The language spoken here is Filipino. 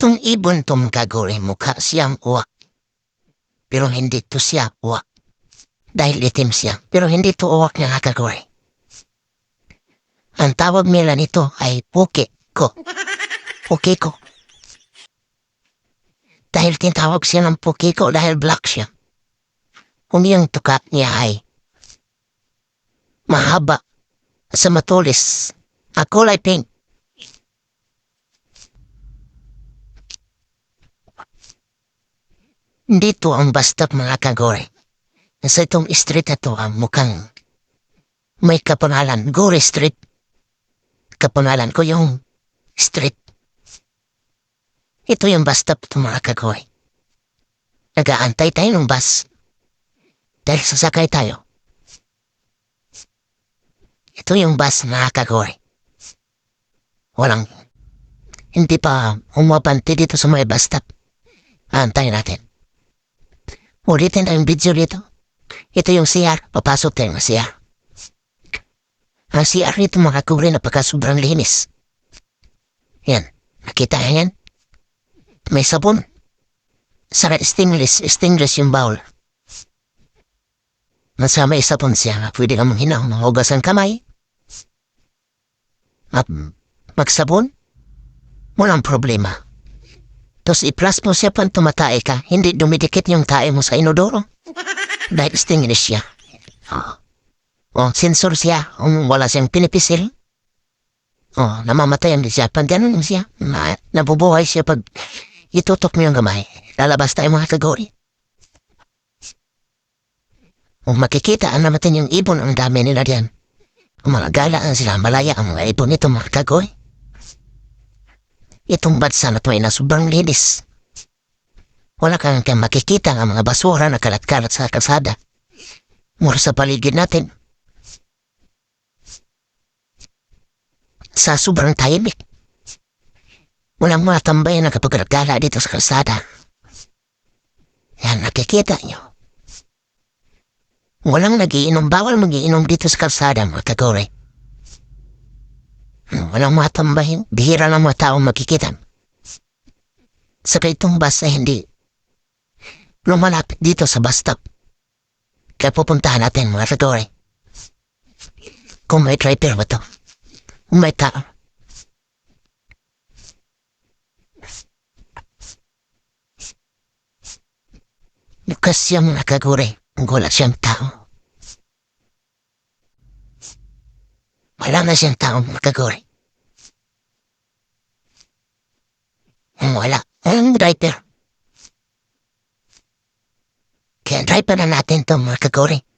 Itong ibon tong kaguri mukha siyang uwak. Pero hindi to siya uwak. Dahil itim siya, pero hindi to uwak ng kaguri. Ang tawag nila nito ay puke ko. Puke ko. Dahil tinatawag siya ng puke ko dahil black siya. Kung tuka niya ay mahaba sa matulis. Ang kulay pink. Dito ang bastap mga kagore. Sa itong street na to ang mukhang may kapangalan. Gore Street. Kapangalan ko yung street. Ito yung bus stop to mga kagore. Nagaantay tayo ng bus. Dahil sasakay tayo. Ito yung bus mga kagore. Walang, hindi pa umapanti dito sa may bus stop. Antayin natin. Ulitin ang video dito. Ito yung CR. Papasok tayo ng CR. Ang CR nito mga kagore napaka sobrang linis. Yan. Nakita yan? May sabon. Saka stainless, stainless yung bowl. Nasa may sabon siya, pwede ka mong hinaw ng hugas ang kamay. At magsabon, walang problema. Tapos i-plus mo siya pang tumatay ka, hindi dumidikit yung tae mo sa inodoro. Dahil stainless siya. Oh. oh, sensor siya, um, wala siyang pinipisil. Oh, namamatayan din siya. Pag ganun siya, na, nabubuhay siya pag itutok mo yung gamay. Lalabas tayo mga kagori. Kung makikita ang namatay yung ibon, ang dami nila diyan. Mga galaan sila, malaya ang mga ibon nito mga kagori. Itong bansa na to ay na sobrang linis. Wala kang kang makikita ang mga basura na kalat-kalat sa kalsada. Mura sa paligid natin. Sa sobrang tahimik. Walang mga tambayan na kapag nagdala dito sa kalsada. Yan, nakikita nyo. Walang nagiinom, bawal magiinom dito sa kalsada, mga kagore. Walang mga tambahin, bihira lang mga taong makikita. Saka itong bus ay hindi lumalapit dito sa bus stop. Kaya pupuntahan natin, mga kagore. Kung may driver ba to? Kung may tao. Lukas siya mga kagure. Wala siyang tao. Wala na siyang tao mga kagure. Wala. Ang driver. Kaya driver na natin to mga kagore.